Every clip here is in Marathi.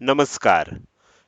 नमस्कार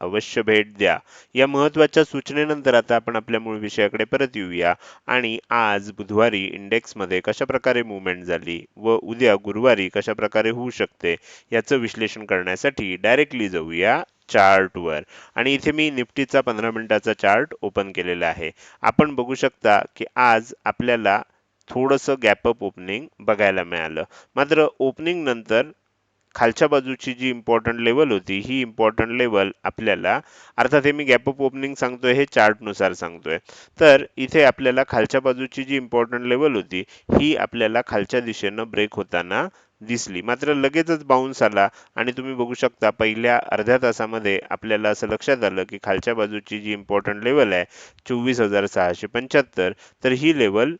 अवश्य भेट द्या. या महत्त्वाच्या सूचनेनंतर आता आपण आपल्या मूळ विषयाकडे परत येऊया. आणि आज बुधवारी इंडेक्समध्ये कशाप्रकारे मुवमेंट झाली व उद्या गुरुवारी कशा प्रकारे होऊ शकते याचं विश्लेषण करण्यासाठी डायरेक्टली जाऊया चार्टवर. आणि इथे मी निफ्टीचा पंधरा मिनिटाचा चार्ट ओपन केलेला आहे. आपण बघू शकता की आज आपल्याला थोडंसं गॅपअप ओपनिंग बघायला मिळालं. मात्र ओपनिंग नंतर खालच्या बाजूची जी इम्पॉर्टंट लेवल होती ही इम्पॉर्टंट लेवल आपल्याला अर्थात हे मी गॅपअप ओपनिंग सांगतोय हे चार्टनुसार सांगतोय. तर इथे आपल्याला खालच्या बाजूची जी इम्पॉर्टंट लेवल होती ही आपल्याला खालच्या दिशेनं ब्रेक होताना दिसली. मात्र लगेचच बाउन्स आला आणि तुम्ही बघू शकता पहिल्या अर्ध्या तासामध्ये आपल्याला असं लक्षात आलं की खालच्या बाजूची जी इम्पॉर्टंट लेवल आहे चोवीस हजार सहाशे पंच्याहत्तर तर ही लेवल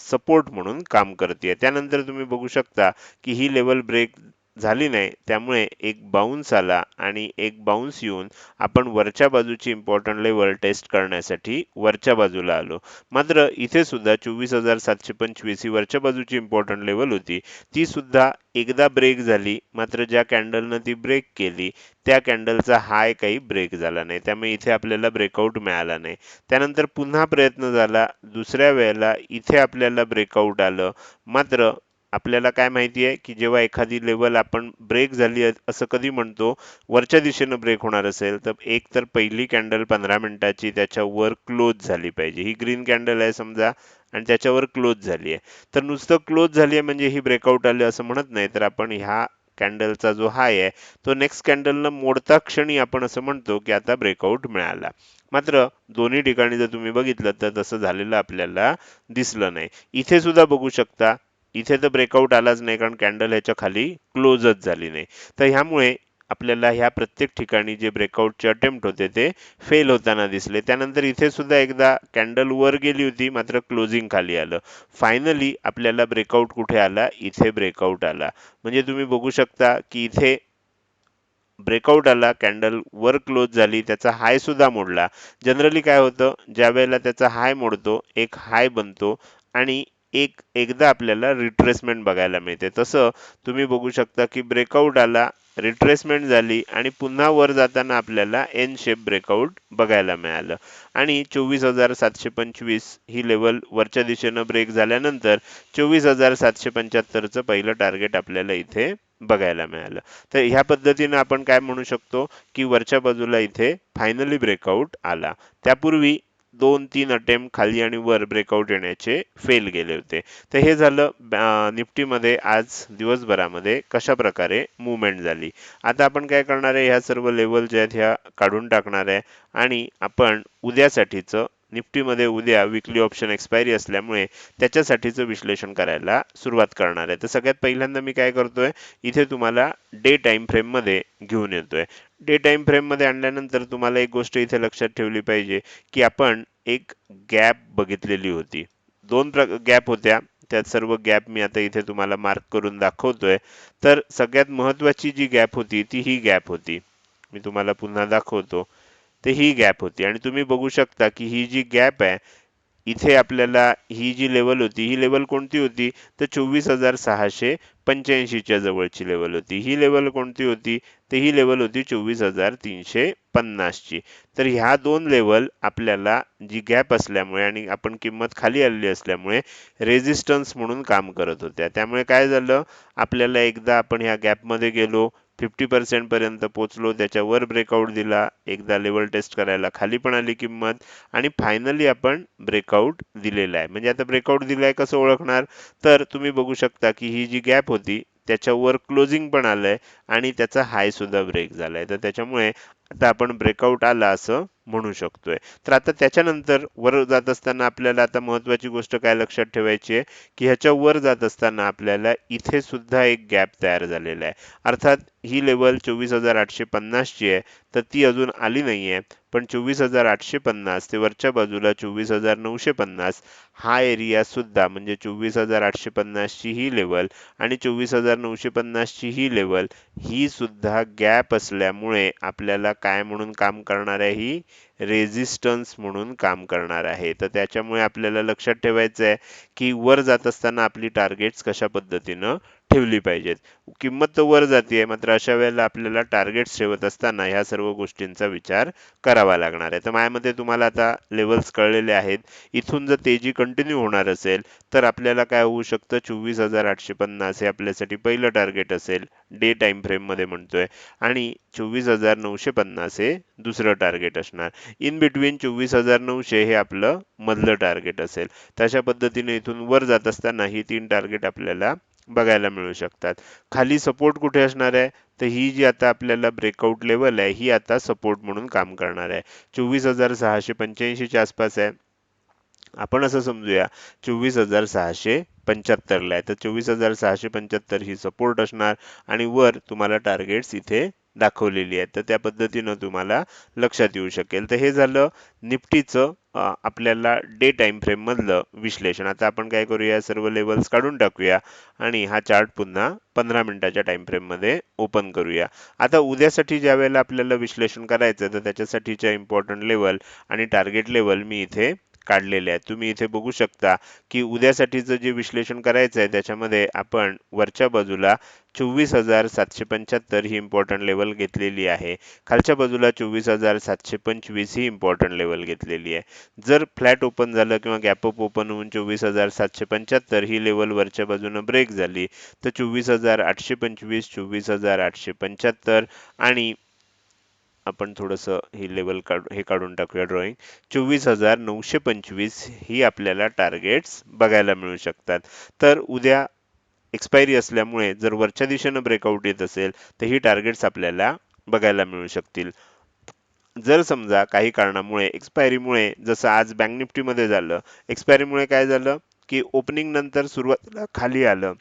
सपोर्ट म्हणून काम करते त्यानंतर तुम्ही बघू शकता की ही लेवल ब्रेक झाली नाही त्यामुळे एक बाउन्स आला आणि एक बाउन्स येऊन आपण वरच्या बाजूची इम्पॉर्टंट लेवल टेस्ट करण्यासाठी वरच्या बाजूला आलो. मात्र इथे सुद्धा चोवीस हजार सातशे पंचवीस ही वरच्या बाजूची इम्पॉर्टंट लेवल होती. ती सुद्धा एकदा ब्रेक झाली मात्र ज्या कॅन्डलनं ती ब्रेक केली त्या कॅन्डलचा हाय काही ब्रेक झाला नाही. त्यामुळे इथे आपल्याला ब्रेकआउट मिळाला नाही. त्यानंतर पुन्हा प्रयत्न झाला दुसऱ्या वेळेला इथे आपल्याला ब्रेकआउट आलं. मात्र आपल्याला काय माहिती आहे की जेव्हा एखादी लेवल आपण ब्रेक झाली असं कधी म्हणतो वरच्या दिशेनं ब्रेक होणार असेल तर एक तर पहिली कॅन्डल पंधरा मिनिटाची त्याच्यावर क्लोज झाली पाहिजे. ही ग्रीन कॅन्डल आहे समजा आणि त्याच्यावर क्लोज झाली आहे. तर नुसतं क्लोज झाली आहे म्हणजे ही ब्रेकआउट आली असं म्हणत नाही तर आपण ह्या कॅन्डलचा जो हाय आहे तो नेक्स्ट कॅन्डलनं मोडता क्षणी आपण असं म्हणतो की आता ब्रेकआउट मिळाला. मात्र दोन्ही ठिकाणी जर तुम्ही बघितलं तर तसं झालेलं आपल्याला दिसलं नाही. इथे सुद्धा बघू शकता इथे तर ब्रेकआउट आलाच नाही कारण कॅन्डल ह्याच्या खाली क्लोजच झाली नाही. तर ह्यामुळे आपल्याला ह्या प्रत्येक ठिकाणी जे ब्रेकआउटचे अटेम्प्ट होते ते फेल होताना दिसले. त्यानंतर इथे सुद्धा एकदा कॅन्डल वर गेली होती मात्र क्लोजिंग खाली आलं. फायनली आपल्याला ब्रेकआउट कुठे आला? इथे ब्रेकआउट आला. म्हणजे तुम्ही बघू शकता की इथे ब्रेकआउट आला कॅन्डल वर क्लोज झाली त्याचा हाय सुद्धा मोडला. जनरली काय होतं? ज्या वेळेला त्याचा हाय मोडतो एक हाय बनतो आणि एक एकदा आपल्याला रिट्रेसमेंट बघायला मिळते. तसं तुम्ही बघू शकता की ब्रेकआउट आला रिट्रेसमेंट झाली आणि पुन्हा वर जाताना आपल्याला एन शेप ब्रेकआउट बघायला मिळालं. आणि चोवीस हजार सातशे पंचवीस ही लेवल वरच्या दिशेनं ब्रेक झाल्यानंतर चोवीस हजार सातशे पंच्याहत्तरचं पहिलं टार्गेट आपल्याला इथे बघायला मिळालं. तर ह्या पद्धतीनं आपण काय म्हणू शकतो की वरच्या बाजूला इथे फायनली ब्रेकआउट आला. त्यापूर्वी दोन तीन अटेम्प्ट खाली आणि वर ब्रेकआउट येण्याचे फेल गेले होते. तर हे झालं निफ्टीमध्ये आज दिवसभरामध्ये कशा प्रकारे मुवमेंट झाली. आता आपण काय करणार आहे ह्या सर्व लेवल ज्या आहेत ह्या काढून टाकणार आहे आणि आपण उद्यासाठीचं निफ्टीमध्ये उद्या विकली ऑप्शन एक्सपायरी असल्यामुळे त्याच्यासाठीचं विश्लेषण करायला सुरुवात करणार आहे. तर सगळ्यात पहिल्यांदा मी काय करतोय इथे तुम्हाला डे टाईम फ्रेममध्ये घेऊन येतोय. डे टाईम फ्रेममध्ये आणल्यानंतर तुम्हाला एक गोष्ट इथे लक्षात ठेवली पाहिजे की आपण एक गॅप बघितलेली होती. दोन प्र गॅप होत्या. त्यात सर्व गॅप मी आता इथे तुम्हाला मार्क करून दाखवतोय. तर सगळ्यात महत्वाची जी गॅप होती ती ही गॅप होती. मी तुम्हाला पुन्हा दाखवतो. तर ही गॅप होती. आणि तुम्ही बघू शकता की ही जी गॅप आहे इथे आपल्याला ही जी लेवल होती ही लेवल कोणती होती? तर चोवीस हजार सहाशे पंच्याऐंशीच्या जवळची लेवल होती. ही लेवल कोणती होती? तर ही लेवल होती चोवीस हजार तीनशे पन्नासची. तर ह्या दोन लेवल आपल्याला जी गॅप असल्यामुळे आणि आपण किंमत खाली आलेली असल्यामुळे रेझिस्टन्स म्हणून काम करत होत्या. त्यामुळे काय झालं? आपल्याला एकदा आपण ह्या गॅपमध्ये गेलो फिफ्टी पर्सेंटपर्यंत पोचलो. त्याच्यावर ब्रेकआउट दिला. एकदा लेवल टेस्ट करायला खाली पण आली किंमत. आणि फायनली आपण ब्रेकआउट दिलेला आहे. म्हणजे आता ब्रेकआउट दिलाय कसं ओळखणार? तर तुम्ही बघू शकता की ही जी गॅप होती त्याच्यावर क्लोजिंग पण आलंय आणि त्याचा हाय सुद्धा ब्रेक झालाय. तर त्याच्यामुळे आता आपण ब्रेकआउट आला असं म्हणू शकतोय. तर आता त्याच्यानंतर वर जात असताना आपल्याला आता महत्वाची गोष्ट काय लक्षात ठेवायची आहे? की ह्याच्या वर जात असताना आपल्याला इथे सुद्धा एक गॅप तयार झालेला आहे. अर्थात ही लेवल चोवीस हजार आठशे पन्नासची आहे तर ती अजून आली नाहीये. पण चोवीस हजार आठशे पन्नास ते वरच्या बाजूला चोवीस हजार नऊशे पन्नास हा एरिया सुद्धा म्हणजे चोवीस हजार आठशे पन्नासची ही लेवल आणि चोवीस हजार नऊशे पन्नासची ही लेवल ही सुद्धा गॅप असल्यामुळे आपल्याला काय म्हणून काम करणार आहे ही रेझिस्टन्स म्हणून काम करणार आहे. तर त्याच्यामुळे आपल्याला लक्षात ठेवायचं आहे की वर जात असताना आपली टार्गेट्स कशा पद्धतीनं ठेवली पाहिजेत. किंमत तर वर जाते मात्र अशा वेळेला आपल्याला टार्गेट्स ठेवत असताना ह्या सर्व गोष्टींचा विचार करावा लागणार आहे. तर माझ्यामध्ये तुम्हाला आता लेवल्स कळलेले आहेत. इथून जर तेजी कंटिन्यू होणार असेल तर आपल्याला काय होऊ शकतं? चोवीस हजार आठशे पन्नास हे आपल्यासाठी पहिलं टार्गेट असेल. डे टाईम फ्रेममध्ये म्हणतोय. आणि चोवीस हजार नऊशे पन्नास हे दुसरं टार्गेट असणार. इन बिटवीन चोवीस हजार नऊशे हे आपलं मधलं टार्गेट असेल. तशा पद्धतीने इथून वर जात असताना ही तीन टार्गेट आपल्याला बघायला मिळू शकतात. खाली सपोर्ट कुठे असणार आहे? तर ही जी आता आपल्याला ब्रेकआउट लेवल आहे ही आता सपोर्ट म्हणून काम करणार आहे. चोवीस हजार सहाशे पंच्याऐंशीच्या आसपास आहे. आपण असं समजूया चोवीस हजार सहाशे पंच्याहत्तरला आहे. तर चोवीस हजार सहाशे पंच्याहत्तर ही सपोर्ट असणार आणि वर तुम्हाला टार्गेट्स इथे दाखवलेली आहेत तर त्या पद्धतीनं तुम्हाला लक्षात येऊ शकेल. तर हे झालं निफ्टीचं आपल्याला डे टाईम फ्रेम मधलं विश्लेषण. आता आपण काय करूया? सर्व लेवल्स काढून टाकूया आणि हा चार्ट पुन्हा पंधरा मिनिटाच्या टाईम फ्रेममध्ये ओपन करूया. आता उद्यासाठी ज्या वेळेला आपल्याला विश्लेषण करायचं तर त्याच्यासाठीच्या इम्पॉर्टंट लेवल आणि टार्गेट लेवल मी इथे काढलेले आहेत. तुम्ही इथे बघू शकता की उद्यासाठीचं जे विश्लेषण करायचं आहे त्याच्यामध्ये आपण वरच्या बाजूला चोवीस हजार सातशे पंच्याहत्तर ही इम्पॉर्टंट लेवल घेतलेली आहे. खालच्या बाजूला चोवीस हजार सातशे पंचवीस ही इम्पॉर्टंट लेवल घेतलेली आहे. जर फ्लॅट ओपन झालं किंवा गॅप अप ओपन होऊन चोवीस हजार सातशे पंच्याहत्तर ही लेवल वरच्या बाजूनं ब्रेक झाली तर चोवीस हजार आठशे पंचवीस चोवीस हजार आठशे पंच्याहत्तर आणि आपण थोडंसं ही लेवल काढ हे काढून टाकूया ड्रॉइंग चोवीस हजार नऊशे पंचवीस ही आपल्याला टार्गेट्स बघायला मिळू शकतात. तर उद्या एक्सपायरी असल्यामुळे जर वरच्या दिशेनं ब्रेकआउट येत असेल तर ही टार्गेट्स आपल्याला बघायला मिळू शकतील. जर समजा काही कारणामुळे एक्सपायरीमुळे जसं आज बँक निफ्टीमध्ये झालं एक्सपायरीमुळे काय झालं? की ओपनिंग नंतर सुरुवातीला खाली आलं.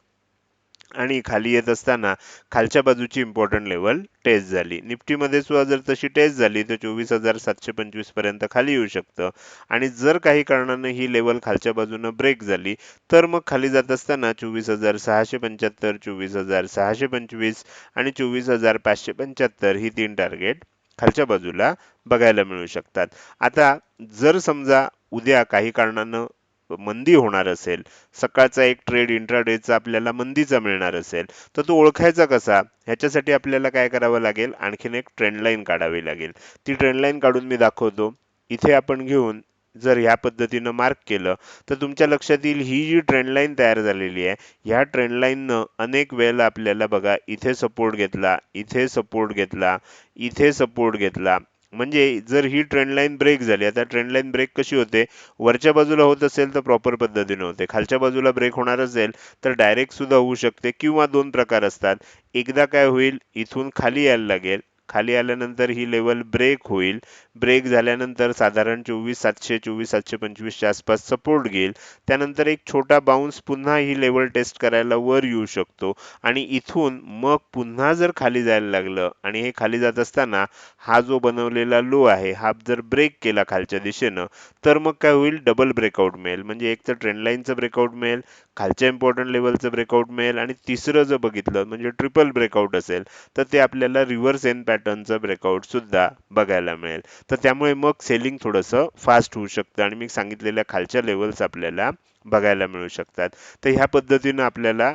आणि खाली येत असताना खालच्या बाजूची इम्पॉर्टंट लेवल टेस्ट झाली. निफ्टीमध्ये सुद्धा जर तशी टेस्ट झाली तर चोवीस हजार सातशे पंचवीसपर्यंत खाली येऊ शकतं. आणि जर काही कारणानं ही लेवल खालच्या बाजूनं ब्रेक झाली तर मग खाली जात असताना चोवीस हजार सहाशे पंच्याहत्तर चोवीस हजार सहाशे पंचवीस आणि चोवीस हजार पाचशे पंच्याहत्तर ही तीन टार्गेट खालच्या बाजूला बघायला मिळू शकतात. आता जर समजा उद्या काही कारणानं मंदी होणार असेल सकाळचा एक ट्रेड इंट्राडेचा आपल्याला मंदीचा मिळणार असेल तर तो ओळखायचा कसा? ह्याच्यासाठी आपल्याला काय करावं लागेल? आणखीन एक ट्रेंडलाईन काढावी लागेल. ती ट्रेंडलाईन काढून मी दाखवतो. इथे आपण घेऊन जर ह्या पद्धतीनं मार्क केलं तर तुमच्या लक्षात येईल ही जी ट्रेंडलाईन तयार झालेली आहे ह्या ट्रेंडलाईननं अनेक वेळेला आपल्याला बघा इथे सपोर्ट घेतला इथे सपोर्ट घेतला इथे सपोर्ट घेतला म्हणजे जर ही ट्रेंड लाईन ब्रेक झाली आता ट्रेंडलाईन ब्रेक कशी होते? वरच्या बाजूला होत असेल तर प्रॉपर पद्धतीने होते. खालच्या बाजूला ब्रेक होणार असेल तर डायरेक्ट सुद्धा होऊ शकते किंवा दोन प्रकार असतात. एकदा काय होईल इथून खाली यायला लागेल खाली आल्यानंतर ही लेवल ब्रेक होईल. ब्रेक झाल्यानंतर साधारण चोवीस सातशे चोवीस सातशे पंचवीसच्या आसपास सपोर्ट घेईल. त्यानंतर एक छोटा बाउन्स पुन्हा ही लेवल टेस्ट करायला वर येऊ शकतो. आणि इथून मग पुन्हा जर खाली जायला लागलं आणि हे खाली जात असताना हा जो बनवलेला लो आहे हा जर ब्रेक केला खालच्या दिशेनं तर मग काय होईल? डबल ब्रेकआउट मिळेल. म्हणजे एक तर ट्रेंडलाईनचं ब्रेकआउट मिळेल खालच्या इम्पॉर्टंट लेवलचं ब्रेकआउट मिळेल आणि तिसरं जर बघितलं म्हणजे ट्रिपल ब्रेकआउट असेल तर ते आपल्याला रिव्हर्स एन पॅटर्नचं ब्रेकआउट सुद्धा बघायला मिळेल. तर त्यामुळे मग सेलिंग थोडंसं फास्ट होऊ शकतं आणि मी सांगितलेल्या खालच्या लेवल्स आपल्याला बघायला मिळू शकतात. तर ह्या पद्धतीनं आपल्याला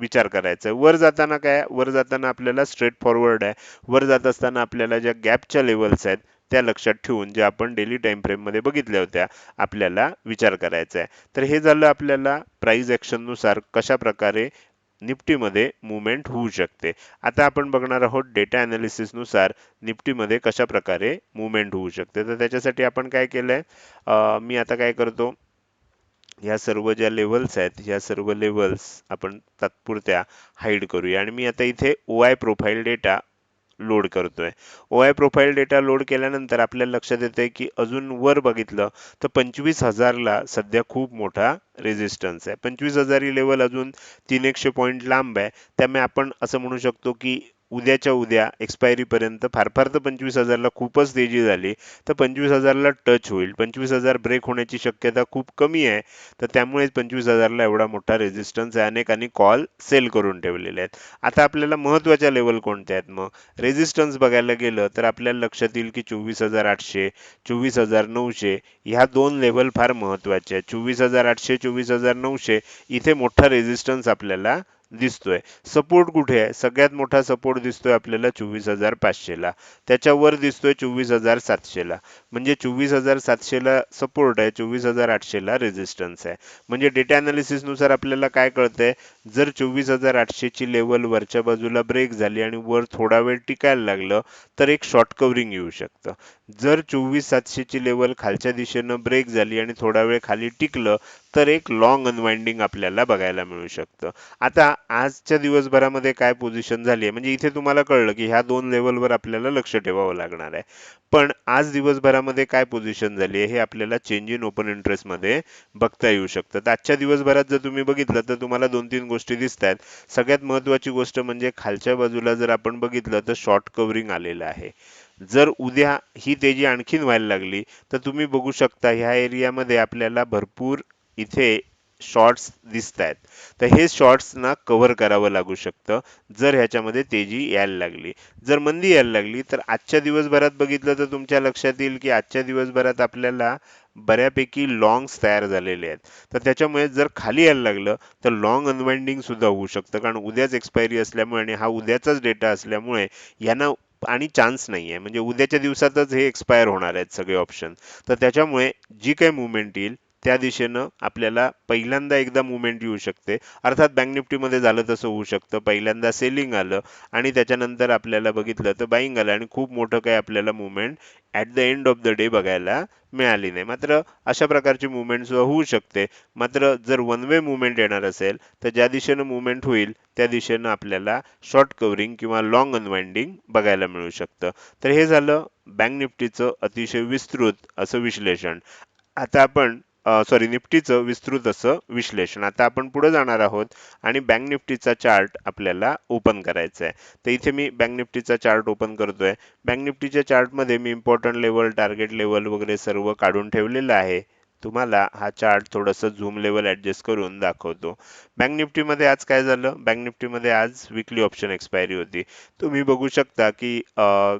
विचार करायचा आहे. वर जाताना काय? वर जाताना आपल्याला स्ट्रेट फॉरवर्ड आहे. वर जात असताना आपल्याला ज्या गॅपच्या लेवल्स आहेत त्या लक्षात ठेवून जे आपण डेली टाइम फ्रेममध्ये बघितल्या होत्या आपल्याला विचार करायचा आहे. तर हे झालं आपल्याला प्राईज ऍक्शननुसार कशा प्रकारे निफ्टीमध्ये मुवमेंट होऊ शकते. आता आपण बघणार आहोत डेटा अनालिसिसनुसार निफ्टीमध्ये कशा प्रकारे मुवमेंट होऊ शकते. तर त्याच्यासाठी आपण काय केलंय? मी आता काय करतो? ह्या सर्व ज्या लेवल्स आहेत ह्या सर्व लेवल्स आपण तात्पुरत्या हाईड करूया. आणि मी आता इथे O I profile data load करतोय. O I profile data load केल्यानंतर आपल्याला लक्षात येते की अजून वर बघितलं तर पंचवीस हजारला सध्या खूप मोठा रेजिस्टन्स आहे. पंचवीस हजार ही लेवल अजून तीन एकशे पॉईंट लांब आहे. त्यामुळे आपण असं म्हणू शकतो की उद्याच्या उद्या एक्सपायरीपर्यंत फार फार तर पंचवीस हजारला खूपच तेजी झाली. तर पंचवीस हजारला टच होईल. पंचवीस हजार ब्रेक होण्याची शक्यता खूप कमी आहे. तर त्यामुळे पंचवीस हजारला एवढा मोठा रेझिस्टन्स आहे. अनेकांनी कॉल सेल करून ठेवलेले आहेत. आता आपल्याला महत्त्वाच्या लेवल कोणत्या आहेत मग? रेजिस्टन्स बघायला गेलं तर आपल्याला लक्षात येईल की चोवीस हजार आठशे चोवीस हजार नऊशे ह्या दोन लेवल फार महत्त्वाचे आहेत. चोवीस हजार आठशे चोवीस हजार नऊशे इथे मोठा रेझिस्टन्स आपल्याला दिसतोय. सपोर्ट कुठे आहे? सगळ्यात मोठा सपोर्ट दिसतोय आपल्याला चोवीस हजार पाचशेला. त्याच्यावर दिसतोय चोवीस हजार सातशेला. म्हणजे चोवीस हजार सातशेला सपोर्ट आहे चोवीस हजार आठशेला रेजिस्टन्स आहे. म्हणजे डेटा नुसार आपल्याला काय कळतंय? जर चोवीस हजार आठशेची लेवल वरच्या बाजूला ब्रेक झाली आणि वर थोडा वेळ टिकायला लागलं तर एक शॉर्ट कव्हरिंग येऊ शकतं. जर चोवीस सातशेची लेवल खालच्या दिशेनं ब्रेक झाली आणि थोडा वेळ खाली टिकलं तर एक लॉंग अनवाइंडिंग आपल्याला बघायला मिळू शकतं. आता आजच्या दिवसभरामध्ये काय पोझिशन झाली आहे म्हणजे इथे तुम्हाला कळलं की ह्या दोन लेवलवर आपल्याला लक्ष ठेवावं लागणार आहे. पण आज दिवसभरामध्ये काय पोझिशन झाली आहे हे आपल्याला चेंज इन ओपन इंटरेस्टमध्ये बघता येऊ शकतं. आजच्या दिवसभरात जर तुम्ही बघितलं तर तुम्हाला दोन तीन गोष्टी दिसत आहेत सगळ्यात महत्वाची गोष्ट म्हणजे खालच्या बाजूला जर आपण बघितलं तर शॉर्ट कव्हरिंग आलेलं आहे. जर उद्या ही तेजी आणखीन व्हायला लागली तर तुम्ही बघू शकता ह्या एरियामध्ये आपल्याला भरपूर इथे शॉर्ट्स दिसत आहेत तर हे शॉर्ट्सना कव्हर करावं लागू शकतं. जर ह्याच्यामध्ये तेजी यायला लागली. जर मंदी यायला लागली तर आजच्या दिवसभरात बघितलं तर तुमच्या लक्षात येईल की आजच्या दिवसभरात आपल्याला बऱ्यापैकी लॉंग्स तयार झालेले आहेत. तर त्याच्यामुळे जर खाली यायला लागलं तर लॉंग अनवाइंडिंग सुद्धा होऊ शकतं. कारण उद्याच एक्सपायरी असल्यामुळे आणि हा उद्याचाच डेटा असल्यामुळे यांना आणि चान्स नाही आहे. म्हणजे उद्याच्या दिवसातच हे एक्सपायर होणार आहेत सगळे ऑप्शन तर त्याच्यामुळे जी काही मुवमेंट येईल त्या दिशेनं आपल्याला पहिल्यांदा एकदा मुवमेंट येऊ शकते. अर्थात बँक निफ्टीमध्ये झालं तसं होऊ शकतं. पहिल्यांदा सेलिंग आलं आणि त्याच्यानंतर आपल्याला बघितलं तर बाईंग आलं आणि खूप मोठं काही आपल्याला movement at the end of the day बघायला मिळाली नाही. मात्र अशा प्रकारची मुवमेंट होऊ शकते. मात्र जर वन वे मुवमेंट येणार असेल तर ज्या दिशेनं मुवमेंट होईल त्या दिशेनं आपल्याला शॉर्ट कव्हरिंग किंवा लॉंग अनवाइंडिंग बघायला मिळू शकतं. तर हे झालं बँक निफ्टीचं अतिशय विस्तृत असं विश्लेषण. आता आपण सॉरी निफ्टीचं विस्तृत असं विश्लेषण. आता आपण पुढे जाणार आहोत आणि बँक निफ्टीचा चार्ट आपल्याला ओपन करायचा आहे तर इथे मी बँक निफ्टीचा चार्ट ओपन करतोय. बँक निफ्टीच्या चार्टमध्ये मी इम्पॉर्टंट लेवल टार्गेट लेवल वगैरे सर्व काढून ठेवलेलं आहे. तुम्हाला हा चार्ट थोडंसं झूम लेवल ॲडजस्ट करून दाखवतो. बँक निफ्टीमध्ये आज काय झालं? बँक निफ्टीमध्ये आज विकली ऑप्शन एक्सपायरी होती. तुम्ही बघू शकता की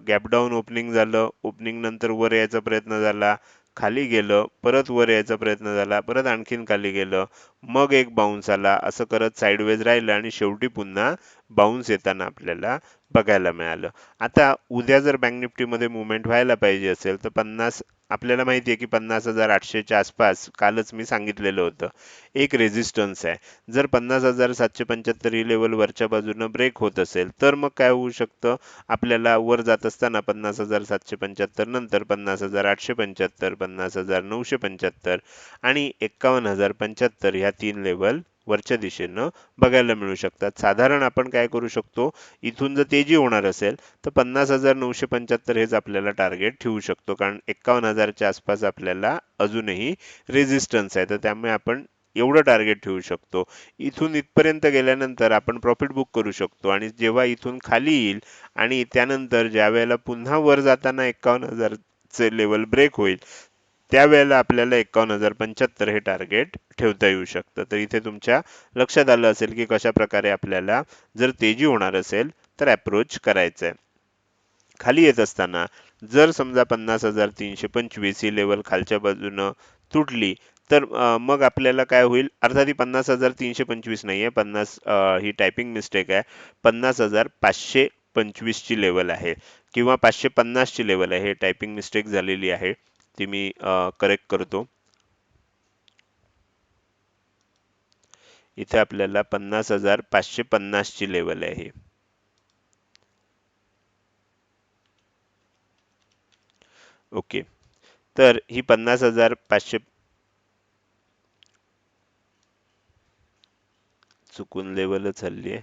गॅपडाऊन ओपनिंग झालं. ओपनिंग नंतर वर यायचा प्रयत्न झाला. खाली गेलं परत वर यायचा प्रयत्न झाला परत आणखीन खाली गेलं मग एक बाउन्स आला. असं करत साईडवेज राहिलं आणि शेवटी पुन्हा बाउन्स येताना आपल्याला बघायला मिळालं. आता उद्या जर बँक निफ्टीमध्ये मुवमेंट व्हायला पाहिजे असेल तर पन्नास आपल्याला माहिती आहे की पन्नास हजार आठशेच्या आसपास कालच मी सांगितलेलं होतं. एक रेझिस्टन्स आहे. जर पन्नास हजार सातशे पंच्याहत्तर ही लेवल वरच्या बाजूनं ब्रेक होत असेल तर मग काय होऊ शकतं? आपल्याला वर जात असताना पन्नास हजार सातशे पंच्याहत्तर नंतर पन्नास हजार आठशे पंच्याहत्तर पन्नास हजार नऊशे पंच्याहत्तर आणि एक्कावन्न हजार पंच्याहत्तर ह्या तीन लेवल वरच्या दिशेनं बघायला मिळू शकतात. साधारण आपण काय करू शकतो? इथून जर तेजी होणार असेल तर पन्नास हजार नऊशे पंच्याहत्तर हेच आपल्याला टार्गेट ठेवू शकतो. कारण एक्कावन्न हजारच्या आसपास आपल्याला अजूनही रेजिस्टन्स आहे. तर त्यामुळे आपण एवढं टार्गेट ठेवू शकतो. इथून इथपर्यंत गेल्यानंतर आपण प्रॉफिट बुक करू शकतो. आणि जेव्हा इथून खाली येईल आणि त्यानंतर ज्या वेळेला पुन्हा वर जाताना एक्कावन्न हजारचे लेवल ब्रेक होईल त्यावेळेला आपल्याला एकावन्न हजार पंच्याहत्तर हे टार्गेट ठेवता येऊ शकतं. तर इथे तुमच्या लक्षात आलं असेल की कशा प्रकारे आपल्याला जर तेजी होणार असेल तर अप्रोच करायचं आहे खाली येत असताना जर समजा पन्नास हजार तीनशे पंचवीस ही लेवल खालच्या बाजूनं तुटली तर मग आपल्याला काय होईल? अर्थात ही पन्नास हजार तीनशे पंचवीस नाही आहे पन्नास ही टायपिंग मिस्टेक आहे. पन्नास हजार पाचशे पंचवीसची लेवल आहे किंवा पाचशे पन्नासची लेवल आहे. हे टायपिंग मिस्टेक झालेली आहे. ती मी करेक्ट करतो. इथे आपल्याला पन्नास हजार पाचशे पन्नासची लेवल आहे ओके. तर ही पन्नास हजार पाचशे चुकून लेवलच हल्ली आहे.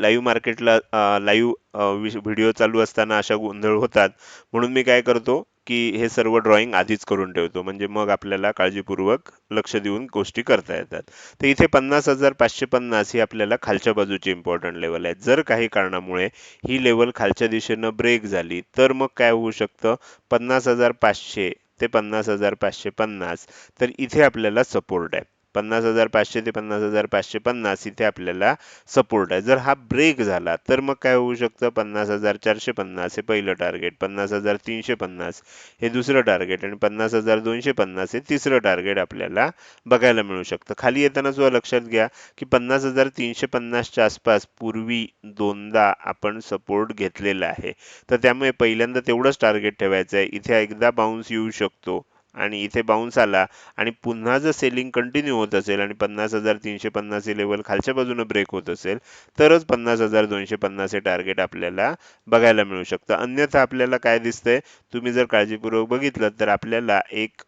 लाईव्ह मार्केटला लाईव्ह व्हिडिओ चालू असताना अशा गोंधळ होतात. म्हणून मी काय करतो की हे सर्व ड्रॉइंग आधीच करून ठेवतो. म्हणजे मग आपल्याला काळजीपूर्वक लक्ष देऊन गोष्टी करता येतात. तर इथे पन्नास हजार पाचशे पन्नास ही आपल्याला खालच्या बाजूची इम्पॉर्टंट लेवल आहे जर काही कारणामुळे ही लेवल खालच्या दिशेनं ब्रेक झाली तर मग काय होऊ शकतं? पन्नास हजार पाचशे ते पन्नास हजार पाचशे पन्नास तर इथे आपल्याला सपोर्ट आहे. पन्नास हजार पाचशे ते पन्नास हजार पाचशे पन्नास इथे आपल्याला सपोर्ट आहे. जर हा ब्रेक झाला तर मग काय होऊ शकतं? पन्नास हजार चारशे पन्नास हे पहिलं टार्गेट पन्नास हजार तीनशे पन्नास हे दुसरं टार्गेट आणि पन्नास हजार दोनशे पन्नास हे तिसरं टार्गेट आपल्याला बघायला मिळू शकतं. खाली येताना सुद्धा लक्षात घ्या की पन्नास हजार तीनशे पन्नासच्या आसपास पूर्वी दोनदा आपण सपोर्ट घेतलेला आहे. तर त्यामुळे पहिल्यांदा तेवढंच टार्गेट ठेवायचं आहे. इथे एकदा बाउन्स येऊ शकतो. आणि इथे बाउन्स आला आणि पुन्हा जर सेलिंग कंटिन्यू होत असेल आणि पन्नास हजार तीनशे पन्नास हे लेवल खालच्या बाजूने ब्रेक होत असेल तरच पन्नास हजार दोनशे पन्नास हे टार्गेट आपल्याला बघायला मिळू शकतं. अन्यथा आपल्याला काय दिसतंय? तुम्ही जर काळजीपूर्वक बघितलं तर आपल्याला एक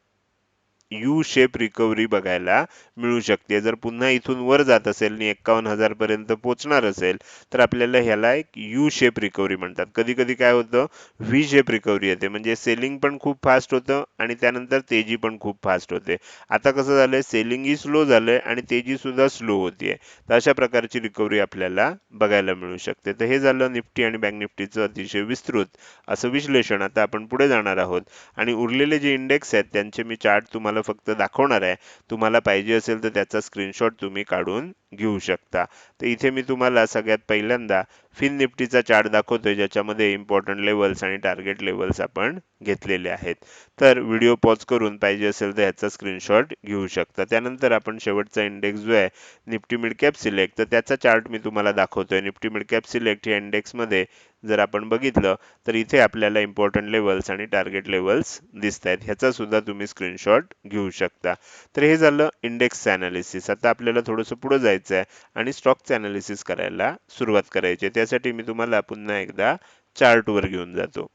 यू शेप रिकव्हरी बघायला मिळू शकते. जर पुन्हा इथून वर जात असेल आणि एक्कावन्न हजारपर्यंत पोचणार असेल तर आपल्याला ह्याला एक यू शेप रिकव्हरी म्हणतात. कधी कधी काय होतं व्ही शेप रिकव्हरी येते. म्हणजे सेलिंग पण खूप फास्ट होतं आणि त्यानंतर तेजी पण खूप फास्ट होते. आता कसं झालंय सेलिंगही स्लो झालंय आणि तेजी सुद्धा स्लो होतीये. तर अशा प्रकारची रिकव्हरी आपल्याला बघायला मिळू शकते. तर हे झालं निफ्टी आणि बँक निफ्टीचं अतिशय विस्तृत असं विश्लेषण. आता आपण पुढे जाणार आहोत. आणि उरलेले जे इंडेक्स आहेत त्यांचे मी चार्ट तुम्हाला फक्त दाखवणार आहे. तुम्हाला पाहिजे असेल तर त्याचा स्क्रीनशॉट तुम्ही काढून घेऊ शकता. तर इथे मी तुम्हाला सगळ्यात पहिल्यांदा फिन निफ्टीचा चार्ट दाखवतोय ज्याच्यामध्ये इम्पॉर्टंट लेवल्स आणि टार्गेट लेवल्स आपण घेतलेले आहेत. तर व्हिडिओ पॉज करून पाहिजे असेल तर ह्याचा स्क्रीनशॉट घेऊ शकता. त्यानंतर आपण शेवटचा इंडेक्स जो आहे निफ्टी मिड कॅप सिलेक्ट तर त्याचा चार्ट मी तुम्हाला दाखवतोय. निफ्टी मिड कॅप सिलेक्ट या इंडेक्समध्ये जर आपण बघितलं तर इथे आपल्याला इम्पॉर्टंट लेवल्स आणि टार्गेट लेवल्स दिसत आहेत ह्याचा सुद्धा तुम्ही स्क्रीनशॉट घेऊ शकता. तर हे झालं इंडेक्सचं अनालिसिस आता आपल्याला थोडंसं पुढे जायचं आहे आणि स्टॉकचं अनालिसिस करायला सुरुवात करायची आहे. त्यासाठी मी तुम्हाला पुन्हा एकदा चार्टवर घेऊन जातो.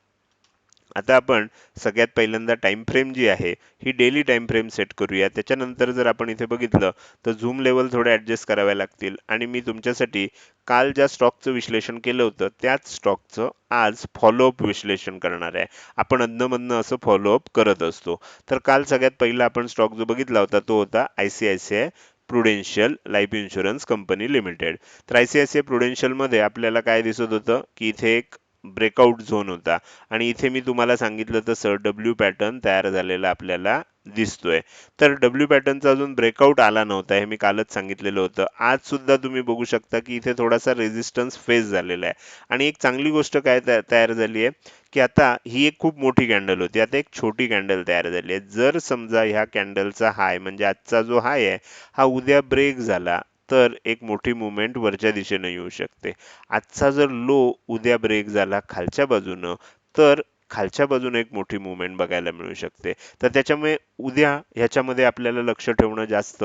आता आपण सगळ्यात पहिल्यांदा टाइम फ्रेम जी आहे ही डेली टाइम फ्रेम सेट करूया. त्याच्यानंतर जर आपण इथे बघितलं तर झूम लेवल थोडे ॲडजस्ट कराव्या लागतील. आणि मी तुमच्यासाठी काल ज्या स्टॉकचं विश्लेषण केलं होतं त्याच स्टॉकचं आज फॉलोअप विश्लेषण करणार आहे. आपण अधनमधनं असं फॉलोअप करत असतो. तर काल सगळ्यात पहिला आपण स्टॉक जो बघितला होता तो होता I C I C I Prudential life insurance company limited तर I C I C I प्रुडेन्शियलमध्ये आपल्याला काय दिसत होतं? की इथे एक ब्रेकआउट झोन होता. आणि इथे मी तुम्हाला सांगितलं तसं डब्ल्यू पॅटर्न तयार झालेला आपल्याला दिसतोय. तर डब्ल्यू पॅटर्नचा अजून ब्रेकआउट आला नव्हता हे मी कालच सांगितलेलं होतं. आज सुद्धा तुम्ही बघू शकता की इथे थोडासा रेझिस्टन्स फेस झालेला आहे. आणि एक चांगली गोष्ट काय तयार झाली आहे की आता ही एक खूप मोठी कॅन्डल होती. आता एक छोटी कॅन्डल तयार झाली आहे. जर समजा ह्या कॅन्डलचा हाय म्हणजे आजचा जो हाय आहे हा उद्या ब्रेक झाला तर एक मोठी मुवमेंट वरच्या दिशेने येऊ शकते. आजचा जर लो उद्या ब्रेक झाला खालच्या बाजूनं तर खालच्या बाजूने एक मोठी मुवमेंट बघायला मिळू शकते. तर त्याच्यामुळे उद्या ह्याच्यामध्ये आपल्याला लक्ष ठेवणं जास्त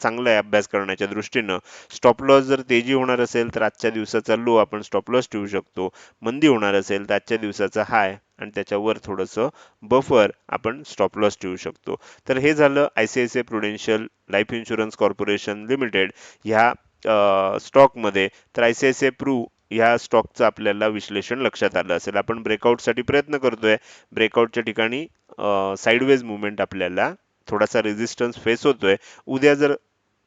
चांगलं आहे अभ्यास करण्याच्या दृष्टीनं. स्टॉप लॉस जर तेजी होणार असेल तर आजच्या दिवसाचा लो आपण स्टॉप लॉस ठेवू शकतो. मंदी होणार असेल तर आजच्या दिवसाचा हाय आणि त्याच्यावर थोडंसं बफर आपण स्टॉप लॉस ठेवू शकतो. तर हे झालं I C I C I Prudential life insurance corporation limited ह्या स्टॉकमध्ये तर I C I C I Pru ह्या स्टॉकचं आपल्याला विश्लेषण लक्षात आलं असेल. आपण ब्रेकआउटसाठी प्रयत्न करतोय. ब्रेकआउटच्या ठिकाणी साईडवेज मुवमेंट आपल्याला थोडासा रेझिस्टन्स फेस होतोय. उद्या जर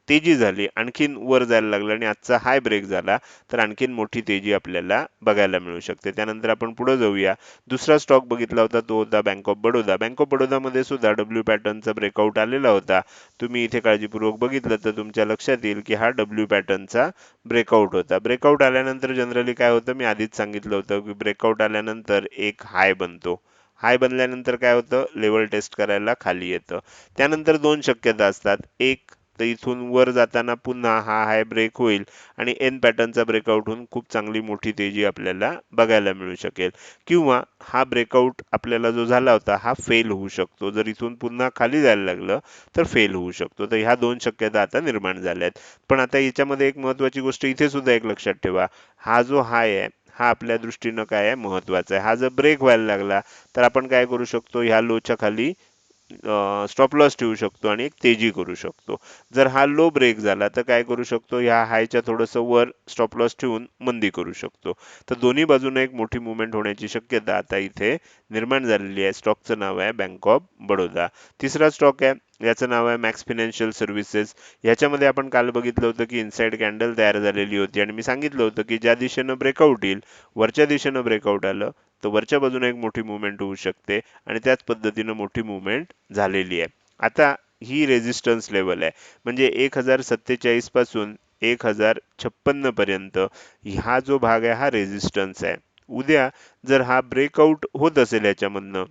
तेजी झाली आणखीन वर जायला लागलं आणि आजचा हाय ब्रेक झाला तर आणखीन मोठी तेजी आपल्याला बघायला मिळू शकते. त्यानंतर आपण पुढे जाऊया. दुसरा स्टॉक बघितला होता तो होता bank of Baroda bank of बडोदामध्ये सुद्धा डब्ल्यू पॅटर्नचा ब्रेकआउट आलेला होता. तुम्ही इथे काळजीपूर्वक बघितलं तर तुमच्या लक्षात येईल की हा डब्ल्यू पॅटर्नचा ब्रेकआउट होता. ब्रेकआउट आल्यानंतर जनरली काय होतं? मी आधीच सांगितलं होतं की ब्रेकआउट आल्यानंतर एक हाय बनतो. हाय बनल्यानंतर काय होतं? लेवल टेस्ट करायला खाली येतं. त्यानंतर दोन शक्यता असतात. एक तर इथून वर जाताना पुन्हा हा हाय ब्रेक होईल आणि एन पॅटर्नचा ब्रेकआउट होऊन खूप चांगली मोठी तेजी आपल्याला बघायला मिळू शकेल. किंवा हा ब्रेकआउट आपल्याला जो झाला होता हा फेल होऊ शकतो. जर इथून पुन्हा खाली जायला लागलं तर फेल होऊ शकतो. तर ह्या दोन शक्यता आता निर्माण झाल्या आहेत पण आता याच्यामध्ये एक महत्त्वाची गोष्ट इथे सुद्धा एक लक्षात ठेवा. हा जो हाय आहे हा आपल्या दृष्टीनं काय आहे? महत्त्वाचा आहे. हा जर ब्रेक व्हायला लागला तर आपण काय करू शकतो? ह्या लोच्या खाली स्टॉप लॉस ठेवू शकतो आणि एक तेजी करू शकतो. जर हा लो ब्रेक झाला तर काय करू शकतो? ह्या हायच्या थोडंसं वर स्टॉप लॉस ठेवून मंदी करू शकतो. तर दोन्ही बाजूने एक मोठी मुवमेंट होण्याची शक्यता आता इथे निर्माण झालेली आहे. स्टॉकचं नाव आहे बँक ऑफ बडोदा तिसरा स्टॉक आहे. याचं नाव आहे मॅक्स फिनान्शियल सर्व्हिसेस ह्याच्यामध्ये आपण काल बघितलं होतं की इनसाईड कॅन्डल तयार झालेली होती. आणि मी सांगितलं होतं की ज्या दिशेनं ब्रेकआउट येईल वरच्या दिशेनं ब्रेकआउट आलं तर वरच्या बाजूने एक मोठी मुवमेंट होऊ शकते आणि त्याच पद्धतीनं मोठी मुवमेंट झालेली आहे. आता ही रेजिस्टन्स लेवल आहे. म्हणजे एक हजार सत्तेचाळीसपासून एक हजार छप्पन्नपर्यंत हा जो भाग आहे हा रेझिस्टन्स आहे. उद्या जर हा ब्रेकआउट होत असेल याच्यामधनं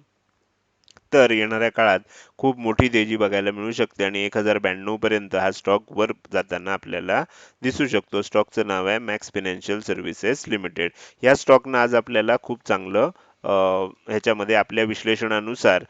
तर येणाऱ्या काळात खूप मोठी तेजी बघायला मिळू शकते आणि एक हजार ब्याण्णव पर्यंत हा स्टॉक वर जाताना आपल्याला दिसू शकतो. स्टॉकचं नाव आहे मॅक्स फिनान्शियल सर्व्हिसेस लिमिटेड या स्टॉकनं आज आपल्याला खूप चांगलं ह्याच्यामध्ये आपल्या विश्लेषणानुसार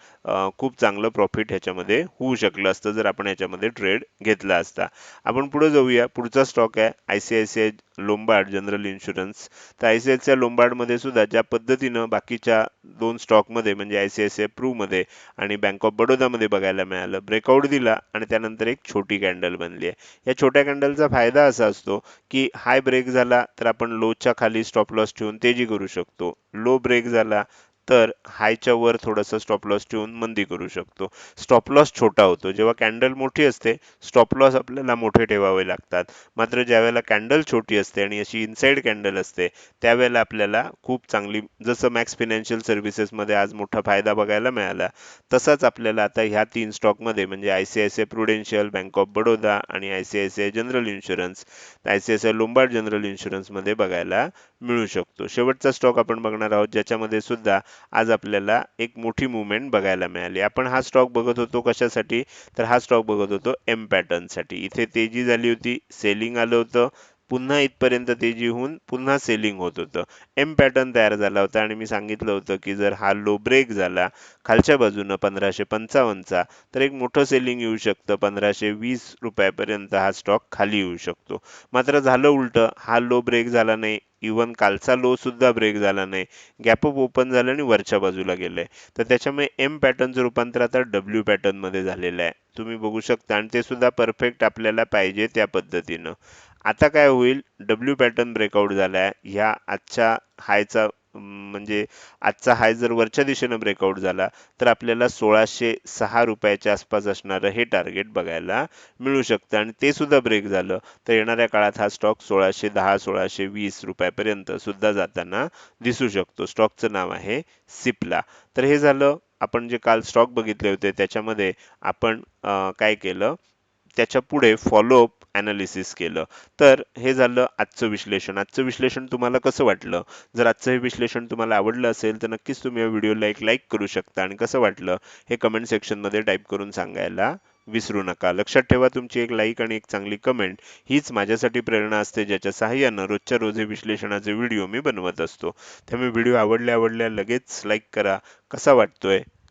खूप चांगलं प्रॉफिट ह्याच्यामध्ये होऊ शकलं असतं जर आपण ह्याच्यामध्ये ट्रेड घेतला असता. आपण पुढे जाऊया. पुढचा स्टॉक आहे I C I C I Lombard general insurance तर I C I C I लोंबार्डमध्ये सुद्धा ज्या पद्धतीनं बाकीच्या दोन स्टॉकमध्ये म्हणजे I C I C I प्रूमध्ये आणि बँक ऑफ बडोदामध्ये बघायला मिळालं ब्रेकआउट दिला आणि त्यानंतर एक छोटी कॅन्डल बनली आहे. या छोट्या कॅन्डलचा फायदा असा असतो की हाय ब्रेक झाला तर आपण लोच्या खाली स्टॉप लॉस ठेवून तेजी करू शकतो. लो ब्रेक झाला तर हायच्या वर थोडंसं स्टॉप लॉस ठेवून मंदी करू शकतो. स्टॉप लॉस छोटा होतो. जेव्हा कॅन्डल मोठी असते स्टॉप लॉस आपल्याला मोठे ठेवावे लागतात. मात्र ज्यावेळेला कॅन्डल छोटी असते आणि अशी इनसाइड कॅन्डल असते त्यावेळेला आपल्याला खूप चांगली जसं मॅक्स फिनान्शियल सर्व्हिसेसमध्ये आज मोठा फायदा बघायला मिळाला तसाच आपल्याला आता ह्या तीन स्टॉकमध्ये म्हणजे I C I C I Prudential bank of Baroda आणि I C I C I general insurance I C I C I Lombard general इन्शुरन्समध्ये बघायला मिळू शकतो. शेवटचा स्टॉक आपण बघणार आहोत ज्याच्यामध्ये सुद्धा आज आपल्याला एक मोठी मुवमेंट बघायला मिळाली. आपण हा स्टॉक बघत होतो कशासाठी? तर हा स्टॉक बघत होतो एम पॅटर्नसाठी इथे तेजी झाली होती सेलिंग आलं होतं पुन्हा इथपर्यंत तेजी होऊन पुन्हा सेलिंग होत होतं. एम पॅटर्न तयार झाला होता आणि मी सांगितलं होतं की जर हा लो ब्रेक झाला खालच्या बाजूनं पंधराशे पंचावन्नचा तर एक मोठं सेलिंग येऊ शकतं. पंधराशे वीस रुपयापर्यंत हा स्टॉक खाली येऊ शकतो. मात्र झालं उलटं हा लो ब्रेक झाला नाही. इवन कालचा लो सुद्धा ब्रेक झाला नाही. गॅप अप ओपन झालं आणि वरच्या बाजूला गेलंय. तर त्याच्यामुळे एम पॅटर्नचं रूपांतर आता डब्ल्यू पॅटर्नमध्ये झालेलं आहे. तुम्ही बघू शकता आणि ते सुद्धा परफेक्ट आपल्याला पाहिजे त्या पद्धतीनं. आता काय होईल? डब्ल्यू पॅटर्न ब्रेकआउट झाला आहे ह्या आजच्या हायचा म्हणजे आजचा हाय जर वरच्या दिशेनं ब्रेकआउट झाला तर आपल्याला सोळाशे सहा रुपयाच्या आसपास असणारं हे टार्गेट बघायला मिळू शकतं. आणि ते सुद्धा ब्रेक झालं तर येणाऱ्या काळात हा स्टॉक सोळाशे दहा सोळाशे वीस रुपयापर्यंत सुद्धा जाताना दिसू शकतो. स्टॉकचं नाव आहे सिप्ला तर हे झालं आपण जे काल स्टॉक बघितले होते त्याच्यामध्ये आपण काय केलं? त्याच्या पुढे फॉलोअप ॲनालिसिस केलं. तर हे झालं आजचं विश्लेषण. आजचं विश्लेषण तुम्हाला कसं वाटलं? जर आजचं हे विश्लेषण तुम्हाला आवडलं असेल तर नक्कीच तुम्ही या व्हिडिओला एक लाईक करू शकता. आणि कसं वाटलं? हे कमेंट सेक्शनमध्ये टाईप करून सांगायला विसरू नका. लक्षात ठेवा तुमची एक लाईक आणि एक चांगली कमेंट हीच माझ्यासाठी प्रेरणा असते ज्याच्या सहाय्यानं रोजच्या रोज हे विश्लेषणाचे व्हिडिओ मी बनवत असतो. त्यामुळे व्हिडिओ आवडल्या आवडल्या लगेच लाईक करा. कसा वाटतोय?